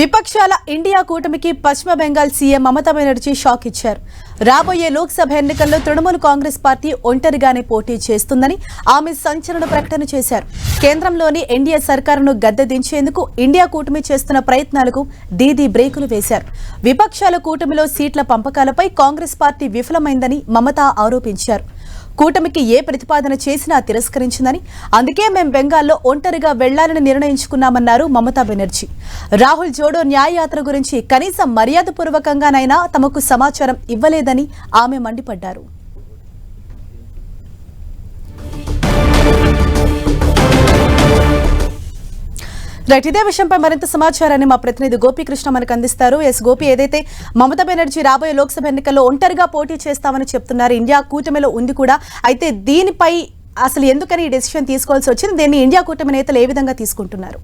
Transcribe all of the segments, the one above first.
విపక్షాల ఇండియా కూటమికి పశ్చిమ బెంగాల్ సీఎం మమతా బెనర్జీ షాక్ ఇచ్చారు. రాబోయే లోక్సభ ఎన్నికల్లో తృణమూల్ కాంగ్రెస్ పార్టీ ఒంటరిగానే పోటీ చేస్తుందని ఆమె సంచలన ప్రకటన చేశారు. కేంద్రంలోని ఎన్డీఏ సర్కారును గద్దె దించేందుకు ఇండియా కూటమి చేస్తున్న ప్రయత్నాలకు దీదీ బ్రేకులు వేశారు. విపక్షాల కూటమిలో సీట్ల పంపకాలపై కాంగ్రెస్ పార్టీ విఫలమైందని మమతా ఆరోపించారు. కూటమికి ఏ ప్రతిపాదన చేసినా తిరస్కరించిందని అందుకే మేం బెంగాల్లో ఒంటరిగా వెళ్ళాలని నిర్ణయించుకున్నామన్నారు మమతా బెనర్జీ. రాహుల్ జోడో న్యాయయాత్ర గురించి కనీసం మర్యాదపూర్వకంగానైనా తమకు సమాచారం ఇవ్వలేదని ఆమె మండిపడ్డారు. రైట్ ఇదే విషయంపై మరింత సమాచారాన్ని మా ప్రతినిధి గోపీకృష్ణ మనకు అందిస్తారు. ఎస్ గోపి ఏదైతే మమతా బెనర్జీ రాబోయే లోక్సభ ఎన్నికల్లో ఒంటరిగా పోటీ చేస్తామని చెప్తున్నారు ఇండియా కూటమిలో ఉంది కూడా అయితే దీనిపై అసలు ఎందుకని ఈ డెసిషన్ తీసుకోవాల్సి వచ్చింది? దీన్ని ఇండియా కూటమి నేతలు ఏ విధంగా తీసుకుంటున్నారు?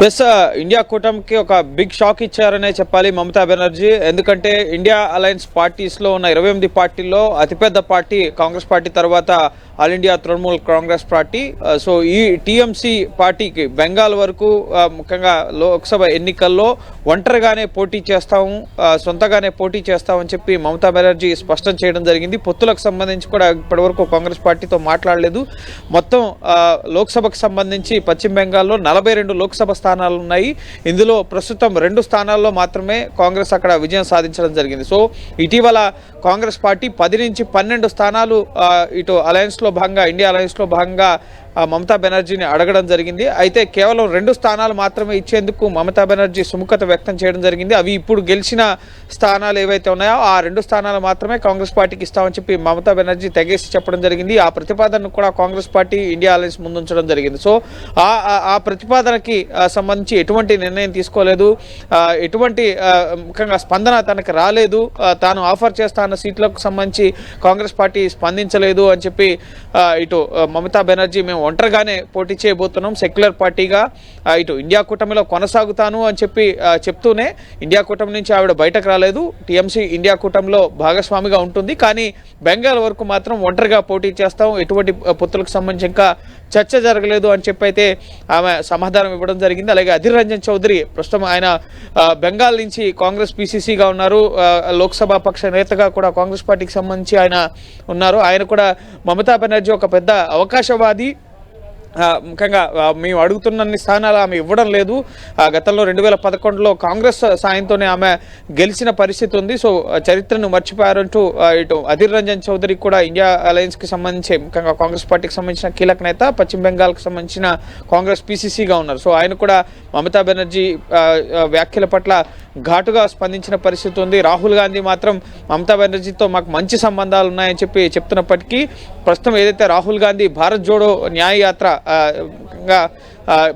ప్లస్ ఇండియా కూటమికి ఒక బిగ్ షాక్ ఇచ్చారనే చెప్పాలి మమతా బెనర్జీ. ఎందుకంటే ఇండియా అలయన్స్ పార్టీస్లో ఉన్న ఇరవై ఎనిమిది పార్టీల్లో అతిపెద్ద పార్టీ కాంగ్రెస్ పార్టీ తర్వాత all India Trinamool Congress party so ఈ టీఎంసీ పార్టీకి బెంగాల్ వరకు uh, ముఖ్యంగా లోక్సభ ఎన్నికల్లో ఒంటరిగానే పోటీ చేస్తాము uh, సొంతగానే పోటీ చేస్తామని చెప్పి మమతా బెనర్జీ స్పష్టం చేయడం జరిగింది. పొత్తులకు సంబంధించి కూడా ఇప్పటివరకు కాంగ్రెస్ పార్టీతో మాట్లాడలేదు. మొత్తం uh, లోక్సభకు సంబంధించి పశ్చిమ బెంగాల్లో నలభై రెండు లోక్సభ స్థానాలు ఉన్నాయి ఇందులో ప్రస్తుతం రెండు స్థానాల్లో మాత్రమే కాంగ్రెస్ అక్కడ విజయం సాధించడం జరిగింది. సో ఇటీవల కాంగ్రెస్ పార్టీ పది నుంచి పన్నెండు స్థానాలు ఇటు అలయన్స్లో భాగంగా ఇండియా అలయన్స్లో భాగంగా మమతా బెనర్జీని అడగడం జరిగింది. అయితే కేవలం రెండు స్థానాలు మాత్రమే ఇచ్చేందుకు మమతా బెనర్జీ సుముఖత వ్యక్తం చేయడం జరిగింది. అవి ఇప్పుడు గెలిచిన స్థానాలు ఏవైతే ఉన్నాయో ఆ రెండు స్థానాలు మాత్రమే కాంగ్రెస్ పార్టీకి ఇస్తామని చెప్పి మమతా బెనర్జీ తెగేసి చెప్పడం జరిగింది. ఆ ప్రతిపాదనను కూడా కాంగ్రెస్ పార్టీ ఇండియా అలయన్స్ ముందుంచడం జరిగింది. సో ఆ ఆ- ప్రతిపాదనకి సంబంధించి ఎటువంటి నిర్ణయం తీసుకోలేదు. ఎటువంటి ముఖ్యంగా స్పందన తనకు రాలేదు. తాను ఆఫర్ చేస్తాన్న సీట్లకు సంబంధించి కాంగ్రెస్ పార్టీ స్పందించలేదు అని చెప్పి ఇటు మమతా బెనర్జీ మేము ఒంటరిగానే పోటీ చేయబోతున్నాం. సెక్యులర్ పార్టీగా ఇటు ఇండియా కూటమిలో కొనసాగుతాను అని చెప్పి చెప్తూనే ఇండియా కూటమి నుంచి ఆవిడ బయటకు రాలేదు. టీఎంసీ ఇండియా కూటమిలో భాగస్వామిగా ఉంటుంది. కానీ బెంగాల్ వరకు మాత్రం ఒంటరిగా పోటీ చేస్తాం. ఎటువంటి ఆ, పొత్తులకు సంబంధించి ఇంకా చర్చ జరగలేదు అని చెప్పి అయితే ఆమె సమాధానం ఇవ్వడం జరిగింది. అలాగే అధిర్ రంజన్ చౌదరి ప్రస్తుతం ఆయన బెంగాల్ నుంచి కాంగ్రెస్ పీసీసీగా ఉన్నారు. లోక్సభ పక్ష నేతగా కూడా కాంగ్రెస్ పార్టీకి సంబంధించి ఆయన ఉన్నారు. ఆయన కూడా మమతా బెనర్జీ ఒక పెద్ద అవకాశవాది. ముఖ్యంగా మేము అడుగుతున్నన్ని స్థానాలు ఆమె ఇవ్వడం లేదు. ఆ, గతంలో రెండు వేల పదకొండులో కాంగ్రెస్ సాయంతోనే ఆమె గెలిచిన పరిస్థితి ఉంది. సో చరిత్రను మర్చిపోయారంటూ ఇటు అధీర్ రంజన్ చౌదరి కూడా ఇండియా అలయన్స్కి సంబంధించి ముఖ్యంగా కాంగ్రెస్ పార్టీకి సంబంధించిన కీలక నేత పశ్చిమ బెంగాల్కి సంబంధించిన కాంగ్రెస్ పీసీసీగా ఉన్నారు. సో ఆయన కూడా మమతా బెనర్జీ వ్యాఖ్యల పట్ల ఘాటుగా స్పందించిన పరిస్థితి ఉంది. రాహుల్ గాంధీ మాత్రం మమతా బెనర్జీతో మాకు మంచి సంబంధాలు ఉన్నాయని చెప్పి చెప్తున్నప్పటికీ ప్రస్తుతం ఏదైతే రాహుల్ గాంధీ భారత్ జోడో న్యాయ యాత్ర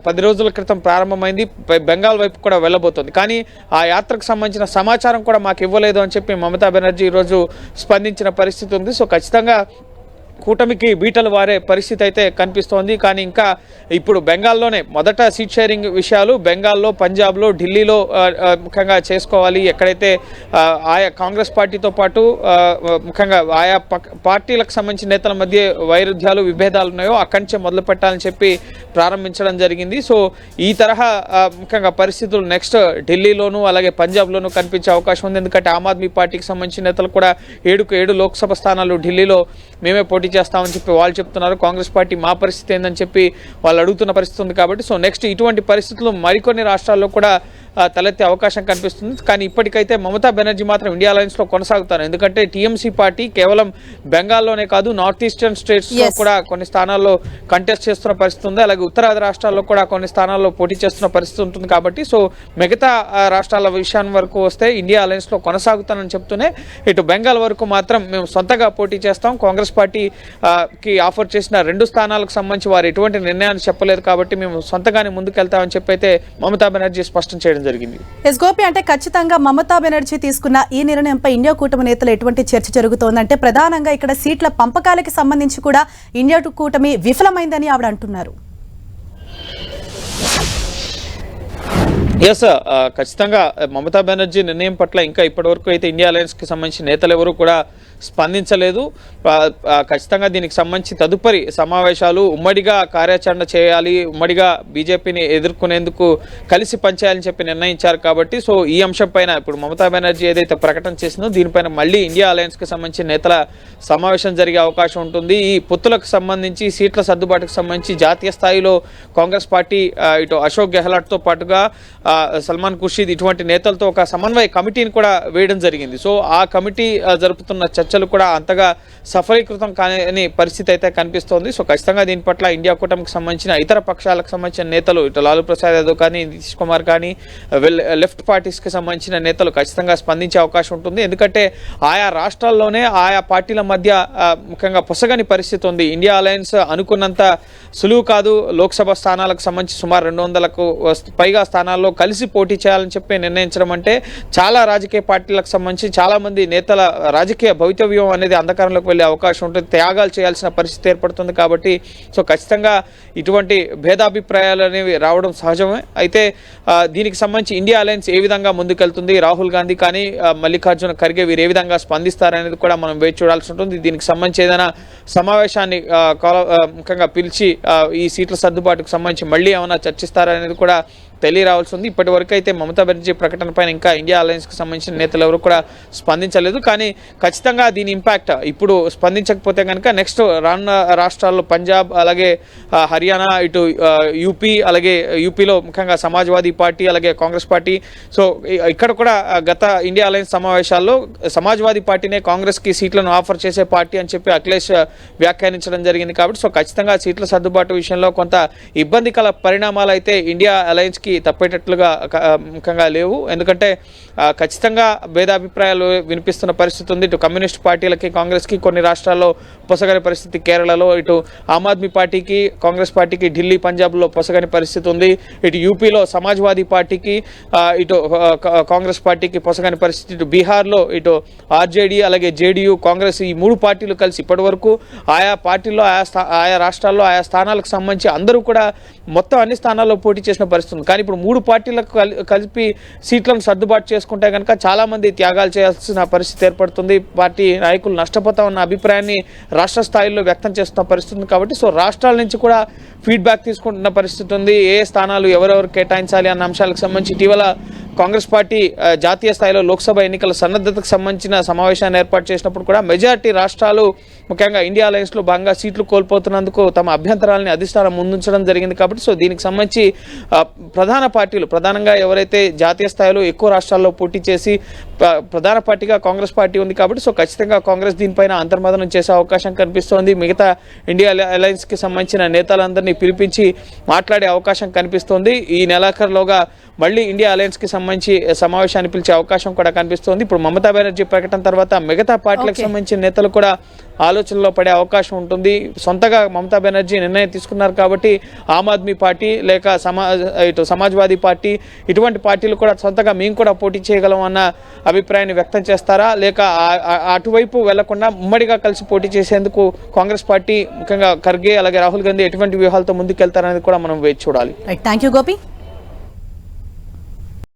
పది రోజుల క్రితం ప్రారంభమైంది. బెంగాల్ వైపు కూడా వెళ్ళబోతుంది. కానీ ఆ యాత్రకు సంబంధించిన సమాచారం కూడా మాకు ఇవ్వలేదు అని చెప్పి మమతా బెనర్జీ ఈరోజు స్పందించిన పరిస్థితి ఉంది. సో ఖచ్చితంగా కూటమికి బీటలు వారే పరిస్థితి అయితే కనిపిస్తోంది. కానీ ఇంకా ఇప్పుడు బెంగాల్లోనే మొదట సీట్ షేరింగ్ విషయాలు బెంగాల్లో పంజాబ్లో ఢిల్లీలో ముఖ్యంగా చేసుకోవాలి. ఎక్కడైతే ఆయా కాంగ్రెస్ పార్టీతో పాటు ముఖ్యంగా ఆయా పార్టీలకు సంబంధించిన నేతల మధ్య వైరుధ్యాలు విభేదాలు ఉన్నాయో అక్కడి నుంచే మొదలు పెట్టాలని చెప్పి ప్రారంభించడం జరిగింది. సో ఈ తరహా ముఖ్యంగా పరిస్థితులు నెక్స్ట్ ఢిల్లీలోనూ అలాగే పంజాబ్లోనూ కనిపించే అవకాశం ఉంది. ఎందుకంటే ఆమ్ ఆద్మీ పార్టీకి సంబంధించిన నేతలు కూడా ఏడుకు ఏడు లోక్సభ స్థానాలు ఢిల్లీలో మేమే పోటీ చేస్తామని చెప్పి వాళ్ళు చెప్తున్నారు. కాంగ్రెస్ పార్టీ మా పరిస్థితి ఏందని చెప్పి వాళ్ళు అడుగుతున్న పరిస్థితి ఉంది కాబట్టి సో నెక్స్ట్ ఇటువంటి పరిస్థితులు మరికొన్ని రాష్ట్రాల్లో కూడా తలెత్తే అవకాశం కనిపిస్తుంది. కానీ ఇప్పటికైతే మమతా బెనర్జీ మాత్రం ఇండియా అలయన్స్లో కొనసాగుతారు. ఎందుకంటే టీఎంసీ పార్టీ కేవలం బెంగాల్లోనే కాదు నార్త్ ఈస్టర్న్ స్టేట్స్లో. కూడా కొన్ని స్థానాల్లో కంటెస్ట్ చేస్తున్న పరిస్థితి ఉంది. అలాగే ఉత్తరాది రాష్ట్రాల్లో కూడా కొన్ని స్థానాల్లో పోటీ చేస్తున్న పరిస్థితి ఉంటుంది కాబట్టి సో మిగతా రాష్ట్రాల విషయాన్ని వరకు వస్తే ఇండియా అలయన్స్లో కొనసాగుతానని చెప్తూనే ఇటు బెంగాల్ వరకు మాత్రం మేము సొంతగా పోటీ చేస్తాం. కాంగ్రెస్ పార్టీ ఆ, కి ఆఫర్ చేసిన రెండు స్థానాలకు సంబంధించి వారు ఎటువంటి నిర్ణయాన్ని చెప్పలేదు కాబట్టి మేము సొంతగానే ముందుకెళ్తామని చెప్పి అయితే మమతా బెనర్జీ స్పష్టం చేయడం జరిగింది. ఎస్ గోపి అంటే ఖచ్చితంగా మమతా బెనర్జీ తీసుకున్న ఈ నిర్ణయంపై ఇండియా కూటమి నేతలు ఎటువంటి చర్చ జరుగుతోందంటే ప్రధానంగా ఇక్కడ సీట్ల పంపకాలకి సంబంధించి కూడా ఇండియా కూటమి విఫలమైందని ఆవిడ అంటున్నారు. ఎస్ ఖచ్చితంగా మమతా బెనర్జీ నిర్ణయం పట్ల ఇంకా ఇప్పటివరకు అయితే ఇండియా అలయన్స్కి సంబంధించిన నేతలు ఎవరు కూడా స్పందించలేదు. ఖచ్చితంగా దీనికి సంబంధించి తదుపరి సమావేశాలు ఉమ్మడిగా కార్యాచరణ చేయాలి ఉమ్మడిగా బీజేపీని ఎదుర్కొనేందుకు కలిసి పనిచేయాలని చెప్పి నిర్ణయించారు కాబట్టి సో ఈ అంశం పైన ఇప్పుడు మమతా బెనర్జీ ఏదైతే ప్రకటన చేసిందో దీనిపైన మళ్ళీ ఇండియా అలయన్స్కి సంబంధించి సంబంధించిన నేతల సమావేశం జరిగే అవకాశం ఉంటుంది. ఈ పొత్తులకు సంబంధించి సీట్ల సర్దుబాటుకు సంబంధించి జాతీయ స్థాయిలో కాంగ్రెస్ పార్టీ ఇటు అశోక్ గెహ్లాట్తో పాటుగా సల్మాన్ ఖుర్షీద్ ఇటువంటి నేతలతో ఒక సమన్వయ కమిటీని కూడా వేయడం జరిగింది. సో ఆ కమిటీ జరుపుతున్న చర్చ చర్చలు కూడా అంతగా సఫలీకృతం కాని పరిస్థితి అయితే కనిపిస్తోంది. సో ఖచ్చితంగా దీని పట్ల ఇండియా కూటమికి సంబంధించిన ఇతర పక్షాలకు సంబంధించిన నేతలు ఇటు లాలూ ప్రసాద్ యాదవ్ కానీ నితీష్ కుమార్ కానీ వెల్- లెఫ్ట్ పార్టీస్కి సంబంధించిన నేతలు ఖచ్చితంగా స్పందించే అవకాశం ఉంటుంది. ఎందుకంటే ఆయా రాష్ట్రాల్లోనే ఆయా పార్టీల మధ్య ముఖ్యంగా పొసగని పరిస్థితి ఉంది. ఇండియా అలయన్స్ అనుకున్నంత సులువు కాదు. లోక్సభ స్థానాలకు సంబంధించి సుమారు రెండు వందలకు పైగా స్థానాల్లో కలిసి పోటీ చేయాలని చెప్పి నిర్ణయించడం అంటే చాలా రాజకీయ పార్టీలకు సంబంధించి చాలామంది నేతల రాజకీయ భవితవ్యం అనేది అంధకారంలోకి వెళ్ళే అవకాశం ఉంటుంది. త్యాగాలు చేయాల్సిన పరిస్థితి ఏర్పడుతుంది కాబట్టి సో ఖచ్చితంగా ఇటువంటి భేదాభిప్రాయాలు అనేవి రావడం సహజమే. అయితే దీనికి సంబంధించి ఇండియా అలయన్స్ ఏ విధంగా ముందుకెళ్తుంది రాహుల్ గాంధీ కానీ మల్లికార్జున ఖర్గే వీరు ఏ విధంగా స్పందిస్తారనేది కూడా మనం వేచి చూడాల్సి ఉంటుంది. దీనికి సంబంధించి ఏదైనా సమావేశాన్ని ముఖ్యంగా పిలిచి ఈ సీట్ల సర్దుబాటుకు సంబంధించి మళ్ళీ ఏమైనా చర్చిస్తారనేది కూడా తెలియరావాల్సి ఉంది ఇప్పటి వరకు అయితే మమతా బెనర్జీ ప్రకటన పైన ఇంకా ఇండియా అలయన్స్కి సంబంధించిన నేతలు ఎవరు కూడా స్పందించలేదు. కానీ ఖచ్చితంగా దీని ఇంపాక్ట్ ఇప్పుడు స్పందించకపోతే కనుక నెక్స్ట్ రానున్న రాష్ట్రాల్లో పంజాబ్ అలాగే హర్యానా ఇటు యూపీ అలాగే యూపీలో ముఖ్యంగా సమాజ్వాదీ పార్టీ అలాగే కాంగ్రెస్ పార్టీ. సో ఇక్కడ కూడా గత ఇండియా అలయన్స్ సమావేశాల్లో సమాజ్వాదీ పార్టీనే కాంగ్రెస్కి సీట్లను ఆఫర్ చేసే పార్టీ అని చెప్పి అఖిలేష్ వ్యాఖ్యానించడం జరిగింది కాబట్టి సో ఖచ్చితంగా సీట్ల సర్దుబాటు విషయంలో కొంత ఇబ్బందికర పరిణామాలు అయితే ఇండియా అలయన్స్కి తప్పేటట్లుగా ముఖ్యంగా లేవు. ఎందుకంటే ఖచ్చితంగా భేదాభిప్రాయాలు వినిపిస్తున్న పరిస్థితి ఉంది. ఇటు కమ్యూనిస్ట్ పార్టీలకి కాంగ్రెస్కి కొన్ని రాష్ట్రాల్లో పొసగని పరిస్థితి కేరళలో. ఇటు ఆమ్ ఆద్మీ పార్టీకి కాంగ్రెస్ పార్టీకి ఢిల్లీ పంజాబ్లో పొసగని పరిస్థితి ఉంది. ఇటు యూపీలో సమాజ్వాదీ పార్టీకి ఇటు కాంగ్రెస్ పార్టీకి పొసగని పరిస్థితి. ఇటు బీహార్లో ఇటు ఆర్జేడీ అలాగే జేడీయూ కాంగ్రెస్ ఈ మూడు పార్టీలు కలిసి ఇప్పటివరకు ఆయా పార్టీల్లో ఆయా స్థా ఆయా రాష్ట్రాల్లో ఆయా స్థానాలకు సంబంధించి అందరూ కూడా మొత్తం అన్ని స్థానాల్లో పోటీ చేసిన పరిస్థితి ఉంది. కానీ ఇప్పుడు మూడు పార్టీలకు కలిపి సీట్లను సర్దుబాటు చేసుకుంటే కనుక చాలామంది త్యాగాలు చేయాల్సిన పరిస్థితి ఏర్పడుతుంది. పార్టీ నాయకులు నష్టపోతామన్న అభిప్రాయాన్ని రాష్ట్ర స్థాయిలో వ్యక్తం చేస్తున్న పరిస్థితి కాబట్టి సో రాష్ట్రాల నుంచి కూడా ఫీడ్బ్యాక్ తీసుకుంటున్న పరిస్థితి ఉంది. ఏ స్థానాలు ఎవరెవరు కేటాయించాలి అన్న అంశాలకు సంబంధించి ఇటీవల కాంగ్రెస్ పార్టీ జాతీయ స్థాయిలో లోక్సభ ఎన్నికల సన్నద్ధతకు సంబంధించిన సమావేశాన్ని ఏర్పాటు చేసినప్పుడు కూడా మెజారిటీ రాష్ట్రాలు ముఖ్యంగా ఇండియా అలయన్స్లో భాగంగా సీట్లు కోల్పోతున్నందుకు తమ అభ్యంతరాలని అధిష్టానం ముందుంచడం జరిగింది కాబట్టి సో దీనికి సంబంధించి ప్రధాన పార్టీలు ప్రధానంగా ఎవరైతే జాతీయ స్థాయిలో ఎక్కువ రాష్ట్రాల్లో పోటీ చేసి ప్రధాన పార్టీగా కాంగ్రెస్ పార్టీ ఉంది కాబట్టి సో ఖచ్చితంగా కాంగ్రెస్ దీనిపైన అంతర్మదనం చేసే అవకాశం కనిపిస్తోంది. మిగతా ఇండియా అలయన్స్కి సంబంధించిన నేతలందరినీ పిలిపించి మాట్లాడే అవకాశం కనిపిస్తోంది. ఈ నెలాఖరులోగా మళ్ళీ ఇండియా అలయన్స్కి సంబంధించి సమావేశాన్ని పిలిచే అవకాశం కూడా కనిపిస్తోంది. ఇప్పుడు మమతా బెనర్జీ ప్రకటన తర్వాత మిగతా పార్టీలకు. సంబంధించిన నేతలు కూడా ఆలోచనలో పడే అవకాశం ఉంటుంది. సొంతగా మమతా బెనర్జీ నిర్ణయం తీసుకున్నారు కాబట్టి ఆమ్ ఆద్మీ పార్టీ లేక సమాజ్ ఇటు సమాజ్వాదీ పార్టీ ఇటువంటి పార్టీలు కూడా సొంతగా మేము కూడా పోటీ చేయగలం అన్న అభిప్రాయాన్ని వ్యక్తం చేస్తారా? లేక అటువైపు వెళ్ళకుండా ఉమ్మడిగా కలిసి పోటీ చేసేందుకు కాంగ్రెస్ పార్టీ ముఖ్యంగా ఖర్గే అలాగే రాహుల్ గాంధీ ఎటువంటి వ్యూహాలతో ముందుకెళ్తారనేది కూడా మనం వేచి చూడాలి. Thank you Gopi